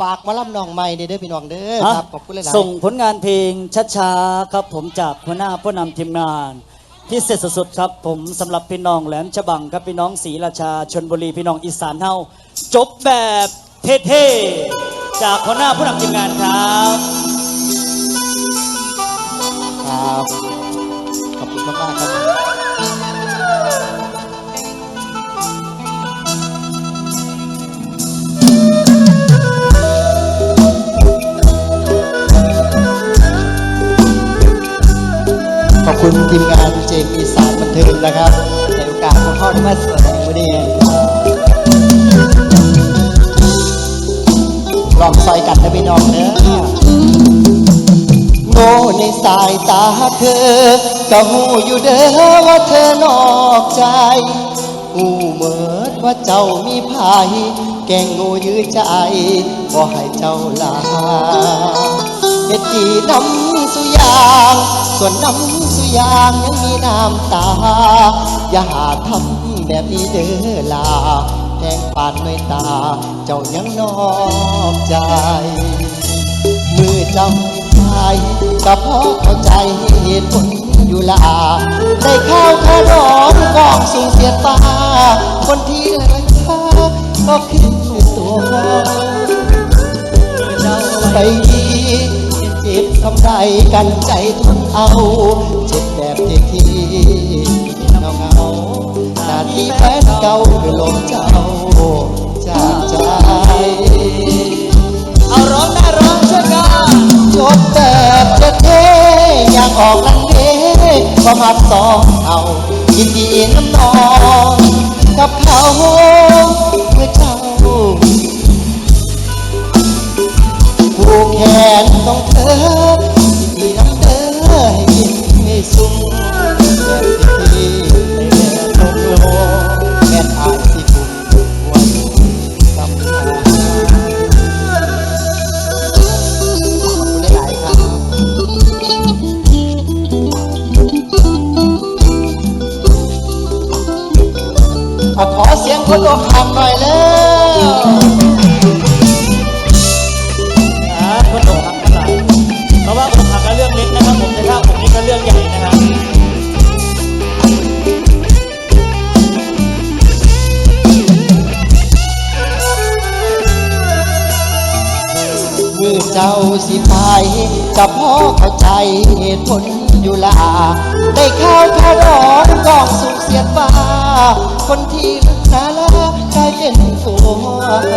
ฝากมาล่ำน้องใหม่เด้อเด้อพี่น้องเด้อครับขอบคุณหลายๆส่งผลงานเพลงช้าๆครับ ผมจากหัวหน้าผู้นำทีมงานพิเศษสุดๆครับ ผมสำหรับพี่น้องแหลมฉบังครับพี่น้องศรีราชาชนบุรีพี่น้องอีสานเฮาจบแบบเท่ๆจากหัวหน้าผู้นำทีมงานครับครับขอบคุณมากๆครับ ทีมงานเจมอีสานบันเทิงนะครับในโอกาสของพ่อที่มาสวยในวันนี้ลองซอยกันนะพี่น้องเด้อโง่ในสายตาเธอก็หูอยู่เด้อว่าเธอนอกใจหูเมิดว่าเจ้ามีภัยแกงโง่ยื้อใจบ่ให้เจ้าลาเฮ็ดดีน้ำสุยาง ส่วนน้ำสุยางยังมีน้ำตา อย่าหาทำแบบนี้เด้อลาแทงปาดด้วยตา เจ้ายังนอกใจ มือจ้าชายก็เพราะเข้าใจเหตุผลอยู่ลาได้ข้าวขนมกองสูงเสียดฟ้าคนที่เลยค่าก็คือตัวเราไปดี เจ็บทำไรกันใจทนเอา เจ็บแบบที่ที่เงาเงาหน้าที่แฟนเก่าคือลมเจ้าจากใจ เอาร้องได้ร้องช่วยกันจบแบบเทอยากออกลันเทก็มาสองเอายินดีน้ำนองกับเขาเมื่อเจ้า ผูกแของเธอยินดีน้ำเด้อให้ยินไม่สูงแบบที่ไม่แม่ลงโลแม่อายสิบุกวันสำคัญขอบคุณหลายๆครับขอเสียงคนอกหักหน่อยแล้ว เจ้าสิไปกับพ่อเข้าใจเหตุผลอยู่ลาได้ข้าวข้าวดอนกองสุขเสียดฟ้า คนที่รักษาลากลายเป็นตัวเราเ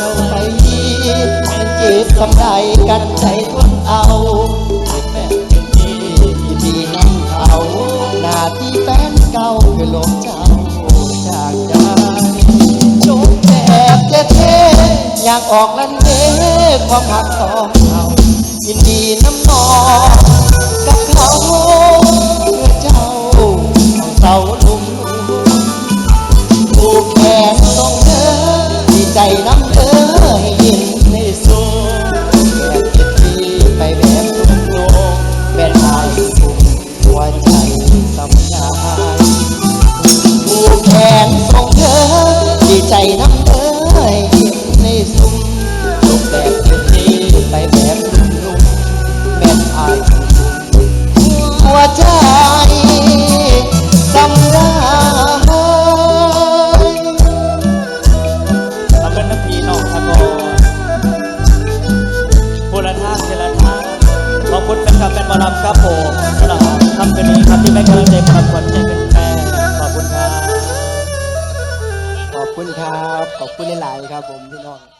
ราไปดีมันเจ็บทำไรกันใจทนเอาแบบนี้ที่ดีน้ำเขาหน้าที่แฟนเก่าคือลมเจ้าจากใจจบแบบเท่ๆอยากออกลันเล่ ความหักสองเรายินดีน้ำนองกับเขาเพื่อเจ้าเอาเสาลุมผูกแขนตรงเธอดีใจน้ำ พีน้องตะโกพูละท่าเทละท่าขอบคุณแฟนคลับแฟนบอลครับผมสำหรับคำคืนนี้ครับที่แม่กำลังใจประกวดใจเป็นแฟนขอบคุณครับ ขอบคุณครับ ขอบคุณหลายๆครับผมพี่น้อง